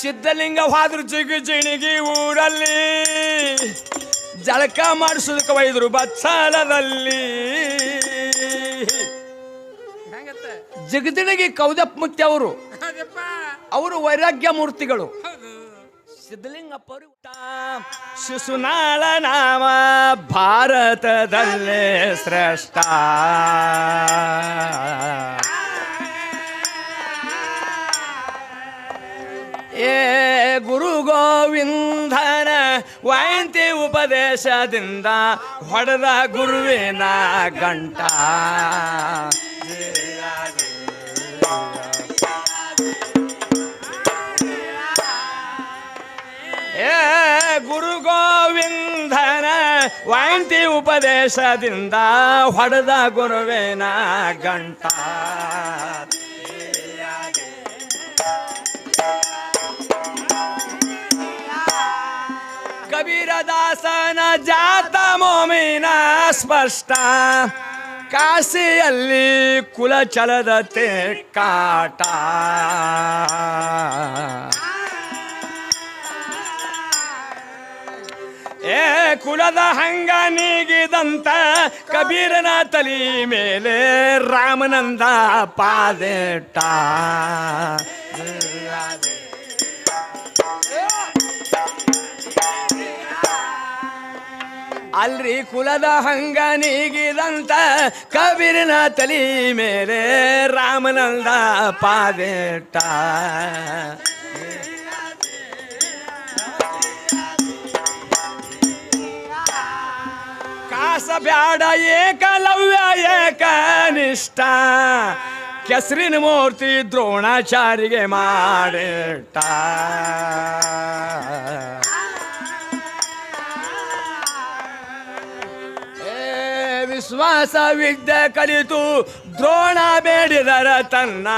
ಸಿದ್ಧಲಿಂಗ ಹೋದ್ರು ಜಿಗಿ ಜಿಣಿಗಿ ಊರಲ್ಲಿ ಜಳಕ ಮಾಡಿಸೋದಕ್ಕೆ ವೈದ್ರು ಬತ್ಸಾಲದಲ್ಲಿ ಹೆಂಗತ್ತ? ಜಗದಿಣಗಿ ಕೌದಪ್ಪ ಮುತ್ಯ ಅವರು. ಅವರು ವೈರಾಗ್ಯ ಮೂರ್ತಿಗಳು. ಸಿದ್ಧಲಿಂಗ ಸಿದ್ಧಲಿಂಗಪ್ಪ ಶಿಶುನಾಳ ನಾಮ ಭಾರತದಲ್ಲೇ ಶ್ರೇಷ್ಠ. ಗುರು ಗೋವಿಂದನ ವಾಯಂತಿ ಉಪದೇಶದಿಂದ ಹೊಡೆದ ಗುರುವಿನ ಗಂಟ. ಏ ಗುರು ಗೋವಿಂದನ ವಾಯಂತಿ ಉಪದೇಶದಿಂದ ಹೊಡೆದ ಗುರುವಿನ ಗಂಟ. ಕಬೀರದಾಸನ ಜಾತ ಮೋಮಿನ ಸ್ಪಷ್ಟ. ಕಾಶಿಯಲ್ಲಿ ಕುಲ ಚಲದತೆ ಕಾಟ ಏ ಕುಲದ ಹಂಗ ನೀಗಿದಂತ ಕಬೀರನ ತಲಿ ಮೇಲೆ ರಾಮನಂದ ಪಾದೇಟ. ಅಲ್ರಿ ಕುಲದ ಹಂಗ ನೀಗಿದಂತ ಕಬೀರನ ತಲಿ ಮೇಲೆ ರಾಮನಂದ ಪಾದೇಟ ಕಾಸ ಬ್ಯಾಡ ಏಕಲವ್ಯ ಏಕನಿಷ್ಠ. ಕೆಸರಿನ ಮೂರ್ತಿ ದ್ರೋಣಾಚಾರಿಗೆ ಮಾಡಿಟ್ಟ. ವಿಶ್ವಾಸ ವಿದ್ಯೆ ಕಲಿತು ದ್ರೋಣ ಬೇಡಿದರ ತನ್ನ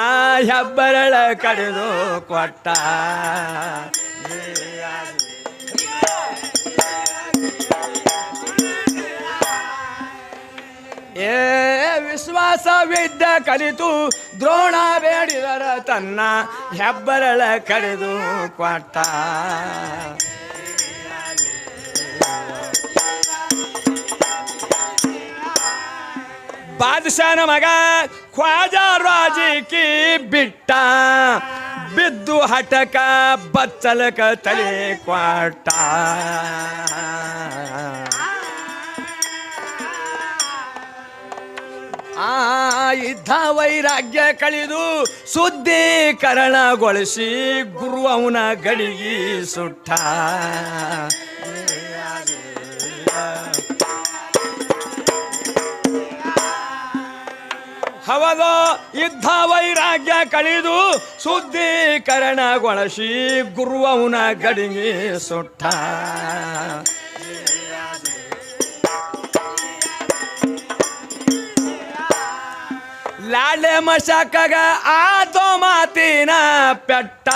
ಹೆಬ್ಬರಳ ಕಡಿದು ಕೊಟ್ಟ. ಏ ವಿಶ್ವಾಸ ವಿದ್ಯೆ ಕಲಿತು ದ್ರೋಣ ಬೇಡಿದರ ತನ್ನ ಹೆಬ್ಬರಳ ಕಡಿದು ಕೊಟ್ಟ. ಬಾದಶಾನ ಮಗ, ಖ್ವಾಜಾ ರಾಜಿಕಿ ಬಿಟ್ಟ, ಬಿದ್ದು ಹಟಕ ಬಚ್ಚಲಕ ತಲೆ ಕ್ವಾಟ. ಆ ಇದ್ದ ವೈರಾಗ್ಯ ಕಳೆದು ಸುದ್ದೀಕರಣಗೊಳಿಸಿ ಗುರು ಅವನ ಗಡಿಗೆ ಸುಟ್ಟ. ಹವದ ಇದ್ದ ವೈರಾಗ್ಯ ಕಳಿದು ಶುದ್ಧೀಕರಣಗೊಳಿಸಿ ಗುರು ಗುರುವನ ಗಡಿಗೆ ಸುಟ್ಟ. ಲಾಳೆ ಮಶಕಗ ಆತೋ ಮಾತಿನ ಪೆಟ್ಟ.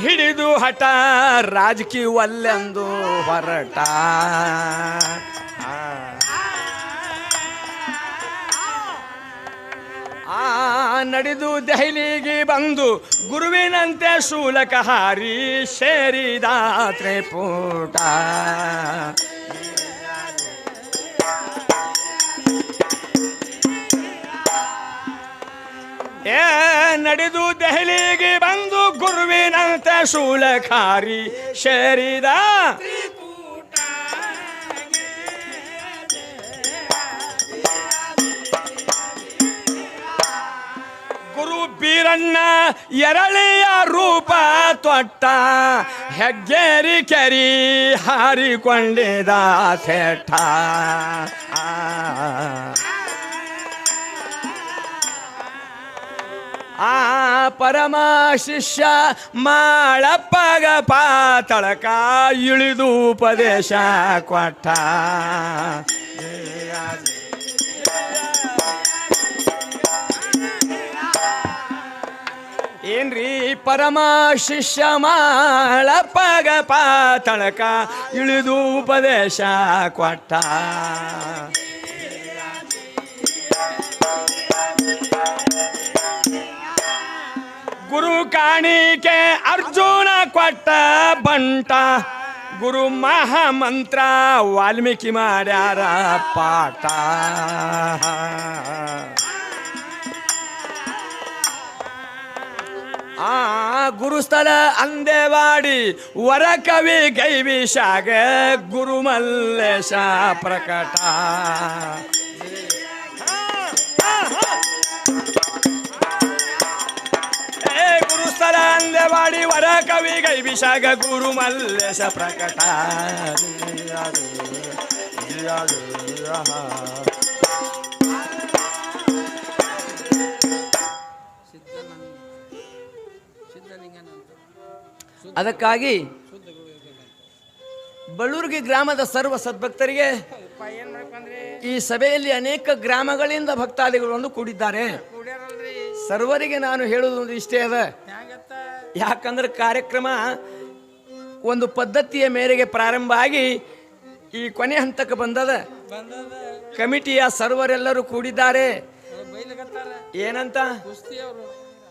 ಹಿಡಿದು ಹಠ ರಾಜಕೀಯ ಹೊರಟ. ಆ ನಡೆದು ದೆಹಲಿಗೆ ಬಂದು ಗುರುವಿನಂತೆ ಶೂಲಕ ಹಾರಿ ಸೇರಿದ ತ್ರಿಪುಟ. ಏ, ನಡೆದು ದೆಹಲಿಗೆ ಬಂದು ಗುರುವಿನಂತೆ ಶೂಲಕಾರಿ ಸೇರಿದ ಗುರು ಎರಳಿಯ ರೂಪ ತೊಟ್ಟ ಹೆಗ್ಗೇರಿ ಕೆರಿ ಹಾರಿಕೊಂಡಿದ ಸೆಟ್ಟ ಆ ಪರಮ ಶಿಷ್ಯ ಮಾಳಪ್ಪಗ ಪಾತಳಕ ಇಳಿದು ಉಪದೇಶ ಕೊಟ್ಟ ಏನ್ರಿ ಪರಮ ಶಿಷ್ಯ ಮಾಳಪ್ಪಗ ಪಾತಳಕ ಇಳಿದು ಉಪದೇಶ ಕೊಟ್ಟ. ಗುರು ಕಾಣಿಕೆ ಅರ್ಜುನ ಕೊಟ್ಟ ಬಂಟ. ಗುರು ಮಹಾಮಂತ್ರ ವಾಲ್ಮೀಕಿ ಮಾಡ್ಯಾರ ಪಾಠ. ಆ ಗುರುಸ್ಥಳ ಅಂದೇವಾಡಿ ವರ ಕವಿ ಗೈವಿಶಾಗ ಗುರು ಮಲ್ಲೇಶ ಪ್ರಕಟ. ಏ ಗುರುಸ್ಥಳ ಅಂದೇವಾಡಿ ವರ ಕವಿ ಗೈವಿಶಾಗ ಗುರು ಮಲ್ಲೇಶ ಪ್ರಕಟ. ಅದಕ್ಕಾಗಿ ಬಳ್ಳೂರ್ಗಿ ಗ್ರಾಮದ ಸರ್ವ ಸದ್ಭಕ್ತರಿಗೆ ಈ ಸಭೆಯಲ್ಲಿ ಅನೇಕ ಗ್ರಾಮಗಳಿಂದ ಭಕ್ತಾದಿಗಳು ಒಂದು ಕೂಡಿದ್ದಾರೆ. ಸರ್ವರಿಗೆ ನಾನು ಹೇಳುವುದೊಂದು ಇಷ್ಟೇ ಅದ. ಯಾಕಂದ್ರೆ ಕಾರ್ಯಕ್ರಮ ಒಂದು ಪದ್ಧತಿಯ ಮೇರೆಗೆ ಪ್ರಾರಂಭ ಆಗಿ ಈ ಕೊನೆ ಹಂತಕ್ಕೆ ಬಂದದ. ಕಮಿಟಿಯ ಸರ್ವರೆಲ್ಲರೂ ಕೂಡಿದ್ದಾರೆ. ಏನಂತ?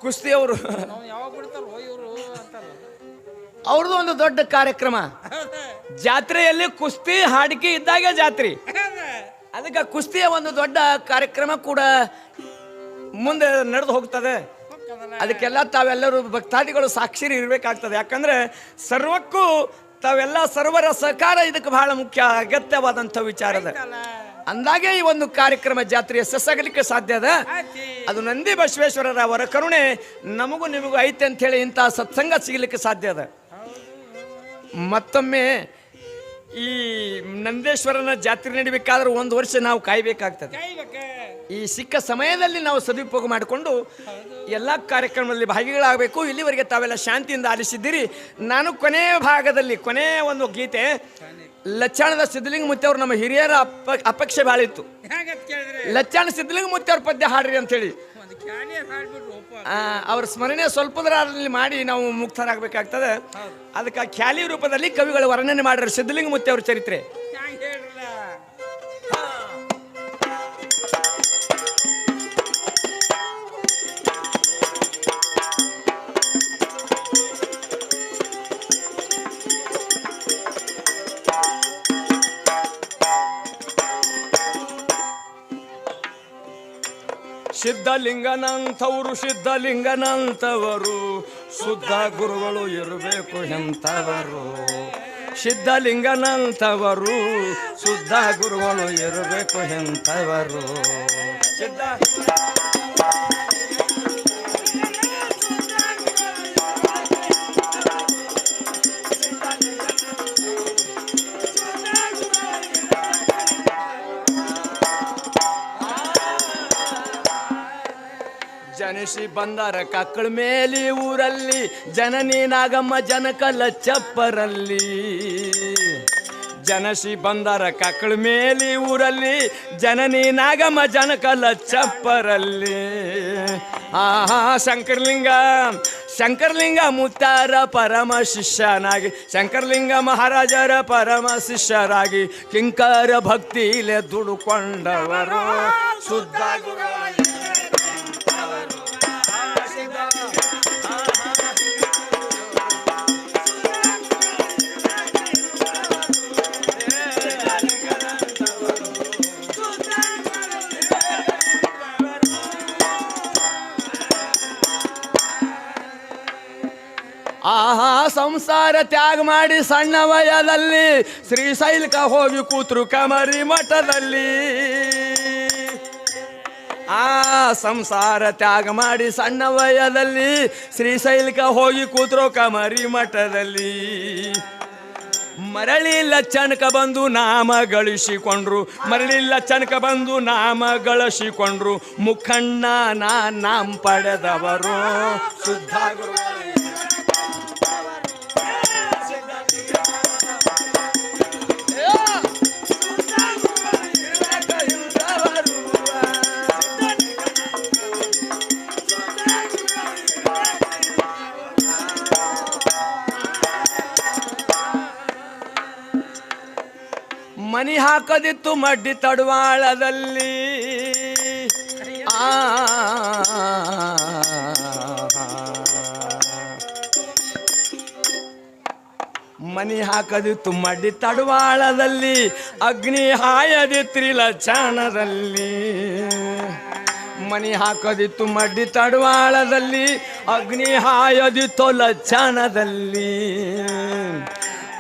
ಕುಸ್ತಿ ಅವರು ಅವ್ರದ್ದು ಒಂದು ದೊಡ್ಡ ಕಾರ್ಯಕ್ರಮ. ಜಾತ್ರೆಯಲ್ಲಿ ಕುಸ್ತಿ ಹಾಡಿಕೆ ಇದ್ದಾಗೆ ಜಾತ್ರೆ. ಅದಕ್ಕೆ ಕುಸ್ತಿಯ ಒಂದು ದೊಡ್ಡ ಕಾರ್ಯಕ್ರಮ ಕೂಡ ಮುಂದೆ ನಡೆದು ಹೋಗ್ತದೆ. ಅದಕ್ಕೆಲ್ಲ ತಾವೆಲ್ಲರೂ ಭಕ್ತಾದಿಗಳು ಸಾಕ್ಷಿ ಇರಬೇಕಾಗ್ತದೆ ಯಾಕಂದ್ರೆ ಸರ್ವಕ್ಕೂ ತಾವೆಲ್ಲ ಸರ್ವರ ಸಹಕಾರ ಇದಕ್ಕೆ ಬಹಳ ಮುಖ್ಯ ಅಗತ್ಯವಾದಂಥ ವಿಚಾರದ ಅಂದಾಗೆ ಈ ಒಂದು ಕಾರ್ಯಕ್ರಮ ಜಾತ್ರೆ ಯಶಸ್ಸಾಗಲಿಕ್ಕೆ ಸಾಧ್ಯ ಅದ? ಅದು ನಂದಿ ಬಸವೇಶ್ವರರ ಅವರ ಕರುಣೆ ನಮಗೂ ನಿಮಗೂ ಐತೆ ಅಂತ ಹೇಳಿ ಇಂತಹ ಸತ್ಸಂಗ ಸಿಗಲಿಕ್ಕೆ ಸಾಧ್ಯ ಅದ? ಮತ್ತೊಮ್ಮೆ ಈ ನಂದೇಶ್ವರನ ಜಾತ್ರೆ ನಡಿಬೇಕಾದ್ರೆ ಒಂದು ವರ್ಷ ನಾವು ಕಾಯಬೇಕಾಗ್ತದೆ. ಈ ಸಿಕ್ಕ ಸಮಯದಲ್ಲಿ ನಾವು ಸದುಪಯೋಗ ಮಾಡಿಕೊಂಡು ಎಲ್ಲ ಕಾರ್ಯಕ್ರಮದಲ್ಲಿ ಭಾಗಿಗಳಾಗಬೇಕು. ಇಲ್ಲಿವರೆಗೆ ತಾವೆಲ್ಲ ಶಾಂತಿಯಿಂದ ಆಲಿಸಿದ್ದೀರಿ. ನಾನು ಕೊನೆಯ ಭಾಗದಲ್ಲಿ ಕೊನೆಯ ಒಂದು ಗೀತೆ. ಲಚ್ಚಾಣದ ಸಿದ್ಧಲಿಂಗ ಮುತ್ತವ್ರು ನಮ್ಮ ಹಿರಿಯರ ಅಪ ಅಪೇಕ್ಷೆ ಬಾಳಿತ್ತು. ಲಚ್ಚಾಣ ಸಿದ್ಧಲಿಂಗ ಮುತ್ತವರ ಪದ್ಯ ಹಾಡ್ರಿ ಅಂತೇಳಿ ಅವ್ರ ಸ್ಮರಣೆ ಸ್ವಲ್ಪದರಲ್ಲಿ ಮಾಡಿ ನಾವು ಮುಕ್ತರಾಗಬೇಕಾಗ್ತದೆ. ಅದಕ್ಕೆ ಖ್ಯಾಲಿ ರೂಪದಲ್ಲಿ ಕವಿಗಳು ವರ್ಣನೆ ಮಾಡಿರೋ ಸಿದ್ಧಲಿಂಗ ಮುತ್ತಿ ಅವ್ರ ಚರಿತ್ರೆ. ಸಿದ್ಧಲಿಂಗನಂಥವರು ಸಿದ್ಧಲಿಂಗನಂಥವರು. ಶುದ್ಧ ಗುರುಗಳು ಇರಬೇಕು ಎಂಥವರು. ಸಿದ್ಧಲಿಂಗನಂಥವರು ಶುದ್ಧ ಗುರುಗಳು ಇರಬೇಕು ಎಂಥವರು. ಸಿದ್ಧ ಜನಿಸಿ ಬಂದರ ಕಕ್ಕಳ ಮೇಲಿ ಊರಲ್ಲಿ, ಜನನಿ ನಾಗಮ್ಮ ಜನಕಲ ಚಪ್ಪರಲ್ಲಿ ಜನಸಿ ಬಂದರ ಕಕ್ಕಳ ಮೇಲಿ ಊರಲ್ಲಿ, ಜನನಿ ನಾಗಮ್ಮ ಜನಕಲ ಚಪ್ಪರಲ್ಲಿ ಆಹಾ ಶಂಕರಲಿಂಗ ಶಂಕರಲಿಂಗ ಮುತ್ತಾರ ಪರಮ ಶಿಷ್ಯನಾಗಿ, ಶಂಕರಲಿಂಗ ಮಹಾರಾಜರ ಪರಮ ಶಿಷ್ಯರಾಗಿ ಕಿಂಕರ ಭಕ್ತಿಲೆ ದುಡುಕೊಂಡವರು. ಶುದ್ಧ ಸಂಸಾರ ತ್ಯಾಗ ಮಾಡಿ ಸಣ್ಣ ವಯದಲ್ಲಿ ಶ್ರೀಶೈಲಕ ಹೋಗಿ ಕೂತರು ಕಮರಿ ಮಠದಲ್ಲಿ. ಆ ಸಂಸಾರ ತ್ಯಾಗ ಮಾಡಿ ಸಣ್ಣ ವಯದಲ್ಲಿ ಶ್ರೀಶೈಲಕ ಹೋಗಿ ಕೂತರು ಕಮರಿ ಮಠದಲ್ಲಿ. ಮರಳಿ ಲಚ್ಚನಕ ಬಂದು ನಾಮ ಗಳಿಸಿಕೊಂಡ್ರು. ಮರಳಿ ಲಚ್ಚನಕ ಬಂದು ನಾಮ ಗಳಿಸಿಕೊಂಡ್ರು. ಮುಖಣ್ಣ ನಾ ನಾಮ ಪಡೆದವರು. ಶುದ್ಧ ಹಾಕದಿತ್ತು ಮಡ್ಡಿ ತಡವಾಳದಲ್ಲಿ ಆ ಮನಿ ಹಾಕದಿತ್ತು ಮಡ್ಡಿ ತಡವಾಳದಲ್ಲಿ ಅಗ್ನಿ ಹಾಯದಿ ಲಕ್ಷಣದಲ್ಲಿ ಮನಿ ಹಾಕದಿತ್ತು ಮಡ್ಡಿ ತಡವಾಳದಲ್ಲಿ ಅಗ್ನಿ ಹಾಯದಿ ಲಕ್ಷಣದಲ್ಲಿ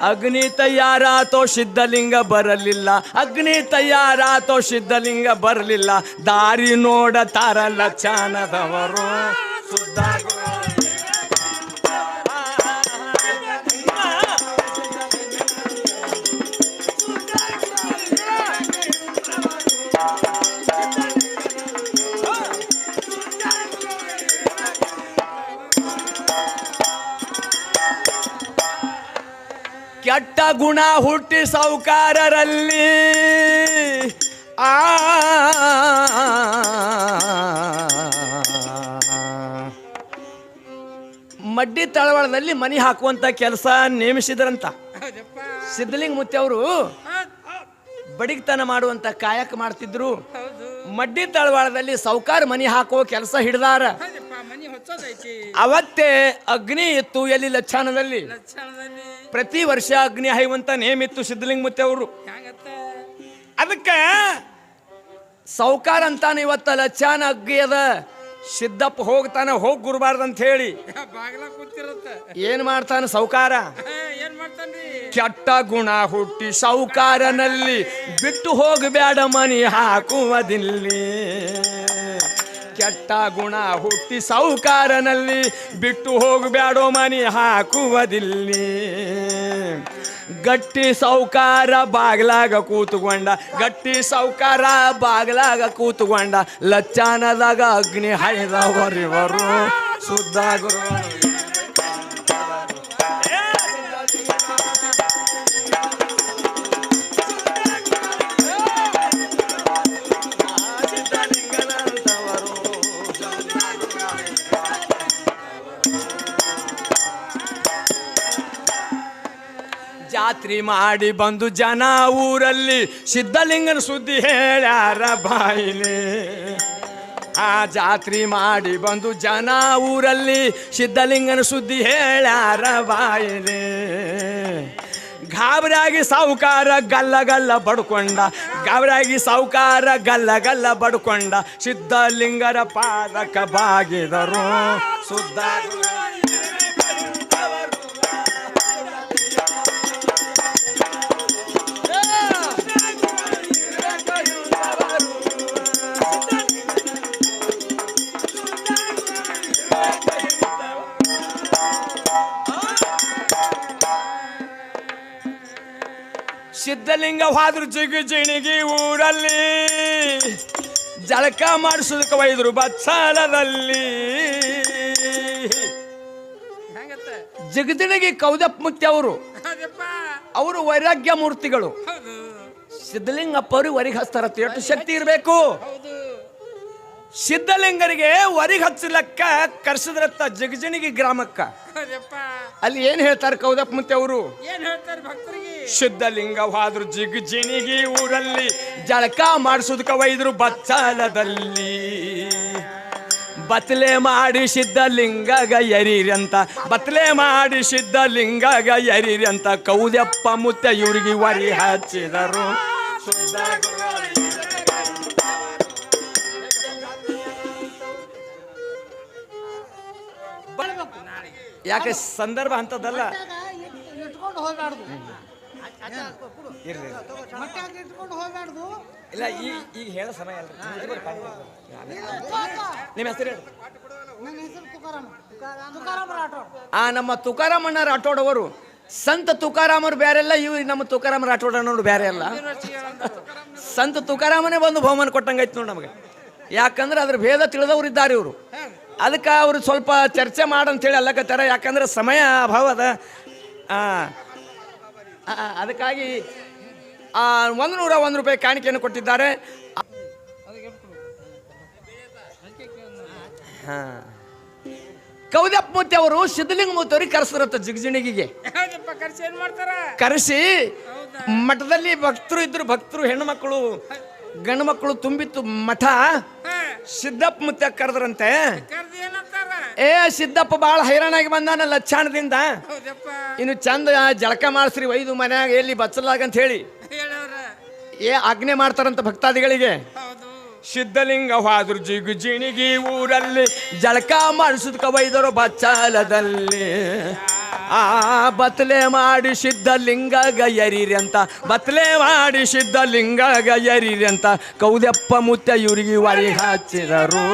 ಅಗ್ನಿ ತಯಾರಾತೋ ಸಿದ್ಧಲಿಂಗ ಬರಲಿಲ್ಲ. ಅಗ್ನಿ ತಯಾರಾತೋ ಸಿದ್ಧಲಿಂಗ ಬರಲಿಲ್ಲ. ದಾರಿ ನೋಡ ತಾರಲ್ಲ ಲಚಾನದವರು ಸುದ್ದ ಗುಣ ಹುಟ್ಟಿ ಸೌಕಾರರಲ್ಲಿ ಆ ಮಡ್ಡಿ ತಳವಾಳದಲ್ಲಿ ಮನಿ ಹಾಕುವಂತ ಕೆಲಸ ನೇಮಿಸಿದ್ರಂತ ಸಿದ್ಧಲಿಂಗ ಮುತ್ತಿ ಅವರು ಬಡಿಗ್ತನ ಮಾಡುವಂತ ಕಾಯಕ ಮಾಡ್ತಿದ್ರು ಮಡ್ಡಿ ತಳವಾಳದಲ್ಲಿ ಸೌಕಾರ ಮನಿ ಹಾಕೋ ಕೆಲಸ ಹಿಡ್ದಾರ ಅವತ್ತೇ ಅಗ್ನಿ ಇತ್ತು ಎಲ್ಲಿ ಲಕ್ಷಣದಲ್ಲಿ ಪ್ರತಿ ವರ್ಷ ಅಗ್ನಿ ಹಾಯುವಂತ ನೇಮಿತ್ತು ಸಿದ್ಧಲಿಂಗ ಮುತ್ತೆ ಅವರು. ಅದಕ್ಕೆ ಸೌಕಾರ ಅಂತಾನೆ ಇವತ್ತ ಲಚ್ಚಾನ ಅಗ್ಗಿ ಅದ. ಸಿದ್ದಪ್ಪ ಹೋಗ್ತಾನೆ ಹೋಗ್ ಗುರ್ಬಾರ್ದಂತ ಹೇಳಿ. ಬಾಗ್ಲ ಕೂತಿರತ್ತ. ಏನ್ ಮಾಡ್ತಾನೆ ಸೌಕಾರ ಕೆಟ್ಟ ಗುಣ ಹುಟ್ಟಿ ಸೌಕಾರನಲ್ಲಿ ಬಿಟ್ಟು ಹೋಗಬೇಡ ಮನಿ ಹಾಕುವುದಿಲ್ಲಿ ಕೆಟ್ಟ ಗುಣ ಹುಟ್ಟಿ ಸೌಕಾರನಲ್ಲಿ ಬಿಟ್ಟು ಹೋಗಬೇಡೋ ಮನಿ ಹಾಕುವುದಿಲ್ಲಿ. ಗಟ್ಟಿ ಸೌಕಾರ ಬಾಗ್ಲಾಗ ಕೂತುಕೊಂಡ, ಗಟ್ಟಿ ಸೌಕಾರ ಬಾಗ್ಲಾಗ ಕೂತುಕೊಂಡ, ಲಚ್ಚಾನದಾಗ ಅಗ್ನಿ ಹೈದವರಿವರು ಸುದ್ದಾಗರು ಜಾತ್ರೆ ಮಾಡಿ ಬಂದು ಜನ ಊರಲ್ಲಿ ಸಿದ್ಧಲಿಂಗನ ಸುದ್ದಿ ಹೇಳ್ಯಾರ ಬಾಯಿಲೆ. ಆ ಜಾತ್ರೆ ಮಾಡಿ ಬಂದು ಜನ ಊರಲ್ಲಿ ಸಿದ್ಧಲಿಂಗನ ಸುದ್ದಿ ಹೇಳ್ಯಾರ ಬಾಯಿಲೆ. ಗಾಬರಾಗಿ ಸಾವುಕಾರ ಗಲ್ಲ ಗಲ್ಲ ಬಡ್ಕೊಂಡ ಗಾಬರಾಗಿ ಸಾವುಕಾರ ಗಲ್ಲ ಗಲ್ಲ ಬಡ್ಕೊಂಡ, ಸಿದ್ಧಲಿಂಗರ ಪಾದಕ ಬಾಗಿದರು. ಸುದ್ದ ಸಿದ್ಧಲಿಂಗ ಹೋದ್ರು ಜಿಗಿ ಜಿಣಿಗಿ ಊರಲ್ಲಿ ಜಳಕ ಮಾಡಿಸೋದಕ್ಕೆ ವೈದ್ರು ಬಚ್ಚಾಲದಲ್ಲಿ. ಜಗದಿಣಿಗಿ ಕೌದಪ್ಪ ಮುತ್ಯ ಅವರು ಅವರು ವೈರಾಗ್ಯ ಮೂರ್ತಿಗಳು. ಸಿದ್ಧಲಿಂಗಪ್ಪ ಅವರು ವರಿಗೆ ಎಷ್ಟು ಶಕ್ತಿ ಇರಬೇಕು? ಹೌದು. ಸಿದ್ಧಲಿಂಗರಿಗೆ ವರಿಗೆ ಹಚ್ಚಲಕ್ಕ ಕರ್ಸಿದ್ರತ್ತ ಜಗಜನಿಗಿ ಗ್ರಾಮಕ್ಕ. ಅಲ್ಲಿ ಏನ್ ಹೇಳ್ತಾರೆ ಕೌದಪ್ಪ ಮತ್ತೆ ಅವರು? ಏನ್ ಹೇಳ್ತಾರೆ ಭಕ್ತರಿಗೆ? ಸಿದ್ಧಲಿಂಗ ಹೋದ್ರು ಜಿಗ್ ಜಿಣಿಗಿ ಊರಲ್ಲಿ ಜಳಕ ಮಾಡಿಸೋದಕ್ಕೆ ಒಯ್ದ್ರು ಬಚ್ಚಲದಲ್ಲಿ. ಬತ್ಲೆ ಮಾಡಿ ಸಿದ್ಧಲಿಂಗಗ ಎರೀರಿ ಅಂತ ಬತ್ಲೆ ಮಾಡಿ ಸಿದ್ಧಲಿಂಗಗ ಎರೀರಿ ಅಂತ ಕೌದಪ್ಪ ಮುತ್ತ ಇವ್ರಿಗೆ ವರಿ ಹಚ್ಚಿದರು. ಯಾಕೆ ಸಂದರ್ಭ ಅಂತದಲ್ಲ ಇಟ್ಕೊಂಡು ಹೋಗ್ಬಾರ್ದು. ಇರ್ಲಿ ಮಟ್ಟಾಗ ಇಟ್ಕೊಂಡು ಹೋಗ್ಬಾರ್ದು. ಇಲ್ಲ ಈಗ ಈಗ ಹೇಳೋ ಸಮಯ ಅಲ್ಲ ನಿಮ್ಮ ಹೆಸರು ಹೇಳಿ. ನನ್ನ ಹೆಸರು ತುಕಾರಾಮ. ತುಕಾರಾಮ ರಾಠೋಡ್. ಆ ನಮ್ಮ ತುಕಾರಾಮಣ್ಣ ರಾಠೋಡ್ ಅವರು. ಸಂತ ತುಕಾರಾಮರು ಬೇರೆ ಅಲ್ಲ ಇವ್ ನಮ್ಮ ತುಕಾರಾಮ ರಾಠೋಡ್ ಅನ್ನೋರು ಬೇರೆ ಅಲ್ಲ. ಸಂತ ತುಕಾರಾಮನೇ ಬಂದು ಬಹುಮಾನ ಕೊಟ್ಟಂಗೈತೆ ನೋಡಿ ನಮಗೆ. ಯಾಕಂದ್ರೆ ಅದ್ರ ಭೇದ ತಿಳಿದವರು ಇದ್ದಾರೆ ಇವರು. ಅದಕ್ಕೆ ಅವರು ಸ್ವಲ್ಪ ಚರ್ಚೆ ಮಾಡಂತೇಳಿ ಅಲ್ಲಕತ್ತಾರ ಯಾಕಂದ್ರೆ ಸಮಯ ಅಭಾವ ಅದ. ಅದಕ್ಕಾಗಿ ಆ, ಒಂದು ನೂರ ಒಂದು ರೂಪಾಯಿ ಕಾಣಿಕೆಯನ್ನು ಕೊಟ್ಟಿದ್ದಾರೆ. ಹಾ. ಕೌದಪ್ಪ ಮೂರ್ತಿ ಅವರು ಸಿದ್ಧಲಿಂಗ ಮೂರ್ತಿ ಅವ್ರಿಗೆ ಕರೆಸಿದ್ರತ್ತ ಜಿಗಜಿಣಿಗೆ ಕರೆಸಿ ಮಠದಲ್ಲಿ ಭಕ್ತರು ಇದ್ರು ಭಕ್ತರು ಹೆಣ್ಣು ಮಕ್ಕಳು ಗಂಡು ಮಕ್ಕಳು ತುಂಬಿತ್ತು ಮಠ. ಸಿದ್ದಪ್ಪ ಮುತ್ತ ಕರೆದ್ರಂತೆ? ಕರ್ದು ಏ ಸಿದ್ದಪ್ಪ ಬಾಳ ಹೈರಾಣಾಗಿ ಬಂದಾನ ಲಚ್ಚಾಣದಿಂದ. ಹೌದಪ್ಪ. ಇನ್ನು ಚಂದ ಜಳಕ ಮಾಡಿಸ್ರಿ ಒಯ್ದು ಮನ್ಯಾಗ ಎಲ್ಲಿ ಬಚ್ಚಲಾಗ ಅಂತ ಹೇಳಿ. ಏ ಆಜ್ಞೆ ಮಾಡ್ತಾರಂತ ಭಕ್ತಾದಿಗಳಿಗೆ. ಸಿದ್ಧಲಿಂಗ ಹಾದ್ರು ಜಿಗು ಜಿಣಿಗಿ ಊರಲ್ಲಿ ಜಳಕ ಮಾಡಿಸಿದ ಒಯ್ದರು ಬಚ್ಚಾಲದಲ್ಲಿ. ಆ ಬತ್ಲೆ ಮಾಡಿಸಿದ್ದ ಲಿಂಗ ಅಂತ ಬತ್ಲೆ ಮಾಡಿಸಿದ್ದ ಲಿಂಗ ಅಂತ ಕೌದಪ್ಪ ಮುತ್ತ ಇವರಿಗೆ ವರಿ ಹಚ್ಚಿದರು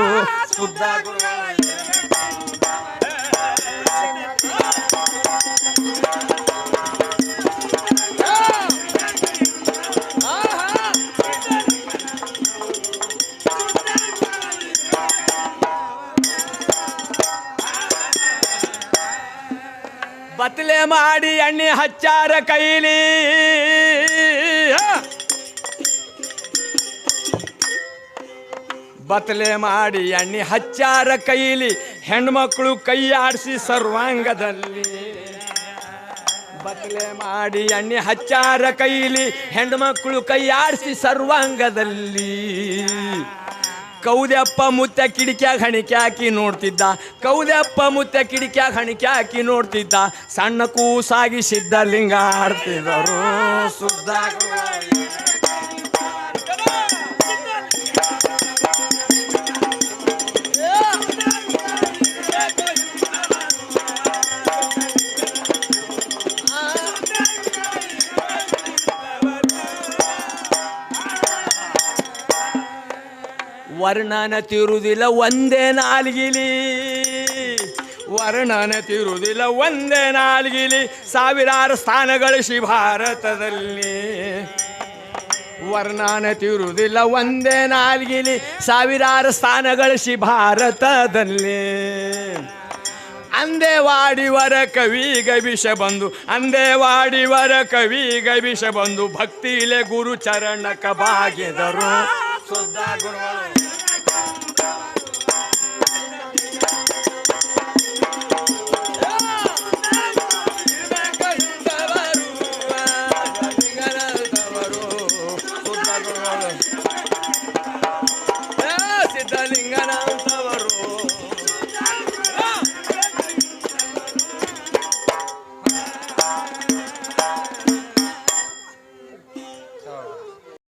ಮಾಡಿ ಎಣ್ಣೆ ಹಚ್ಚಾರ ಕೈಲಿ. ಬತ್ಲೆ ಮಾಡಿ ಎಣ್ಣೆ ಹಚ್ಚಾರ ಕೈಲಿ ಹೆಣ್ಮಕ್ಳು ಕೈ ಆಡಿಸಿ ಸರ್ವಾಂಗದಲ್ಲಿ. ಬತ್ಲೆ ಮಾಡಿ ಎಣ್ಣೆ ಹಚ್ಚಾರ ಕೈಲಿ ಹೆಣ್ಮಕ್ಳು ಕೈ ಆಡಿಸಿ ಸರ್ವಾಂಗದಲ್ಲಿ. ಕೌದಪ್ಪ ಮುತ್ತ ಕಿಡಿಕ್ಯಾಗ ಹಣಿಕೆ ಹಾಕಿ ನೋಡ್ತಿದ್ದ. ಕೌದ್ಯಪ್ಪ ಮುತ್ತ ಕಿಡಿಕ್ಯಾಗ ಹಣಿಕೆ ಹಾಕಿ ನೋಡ್ತಿದ್ದ. ಸಣ್ಣ ಕೂಸಾಗಿ ಸಿದ್ಧಲಿಂಗ ಆಡ್ತಿದ್ದರು. ಸುದ್ದ ವರ್ಣನ ತಿರುವುದಿಲ್ಲ ಒಂದೇ ನಾಲ್ಗಿಲಿ. ವರ್ಣನ ತಿರುವುದಿಲ್ಲ ಒಂದೇ ನಾಲ್ಗಿಲಿ. ಸಾವಿರಾರು ಸ್ಥಾನಗಳು ಶ್ರೀ ಭಾರತದಲ್ಲಿ. ವರ್ಣನ ತಿರುವುದಿಲ್ಲ ಒಂದೇ ನಾಲ್ಗಿಲಿ. ಸಾವಿರಾರು ಸ್ಥಾನಗಳು ಶ್ರೀ ಭಾರತದಲ್ಲಿ. ಅಂದೇ ವಾಡಿವರ ಕವಿ ಗವಿಷ ಬಂದು, ಅಂದೇ ವಾಡಿವರ ಕವಿ ಗವಿಷ ಬಂದು ಭಕ್ತಿಲೆ ಗುರು ಚರಣಕ ಬಾಗಿದರು ಶುದ್ಧ ಗುರುಗಳು